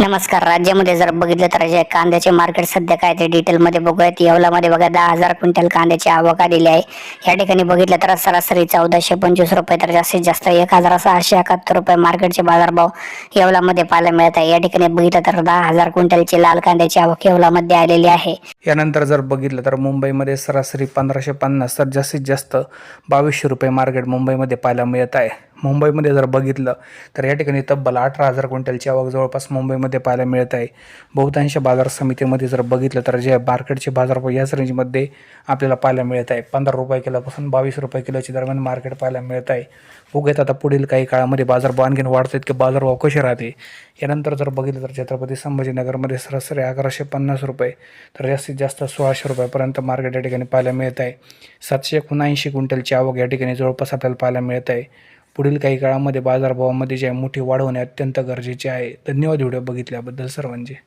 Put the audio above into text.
नमस्कार. राज्यामध्ये जर बघितलं तर जे कांद्याचे मार्केट सध्या काय ते डिटेलमध्ये बघूयात. येवलामध्ये बघा दहा हजार क्विंटल कांद्याची आवक आलेली आहे. या ठिकाणी बघितलं तर सरासरी चौदाशे पंचवीस रुपये तर जास्तीत जास्त एक हजार सहाशे एकाहत्तर रुपये मार्केटचे बाजारभाव येवलामध्ये पाहायला मिळत आहे. या ठिकाणी बघितलं तर दहा हजार क्विंटलची लाल कांद्याची आवक येवलामध्ये आलेली आहे. यानंतर जर बघितलं तर मुंबईमध्ये सरासरी पंधराशे पन्नास तर जास्तीत जास्त बावीसशे रुपये मार्केट मुंबईमध्ये पाहायला मिळत आहे. मुंबईमध्ये जर बघितलं तर या ठिकाणी तब्बल अठरा हजार क्विंटलची आवक जवळपास मुंबईमध्ये पाहायला मिळत आहे. बहुतांश बाजार समितीमध्ये जर बघितलं तर जे मार्केटचे बाजारभाव याच रेंजमध्ये आपल्याला पाहायला मिळत आहे. पंधरा रुपये किलोपासून बावीस रुपये किलोच्या दरम्यान मार्केट पाहायला मिळत आहे. उगेत आता पुढील काही काळामध्ये बाजारभाव आणखीन वाढतात की बाजारभाव कसे राहते? यानंतर जर बघितलं तर छत्रपती संभाजीनगरमध्ये सरासरी अकराशे पन्नास रुपये तर जास्तीत जास्त सोळाशे रुपयापर्यंत मार्केट या ठिकाणी पाहायला मिळत आहे. सातशे एकोणऐंशी क्विंटलची आवक या ठिकाणी जवळपास आपल्याला पाहायला मिळत आहे. पुढील काही काळामध्ये बाजारभावामध्ये जे आहे मोठी वाढ होणे अत्यंत गरजेचे आहे. धन्यवाद व्हिडिओ बघितल्याबद्दल सर्वांचे.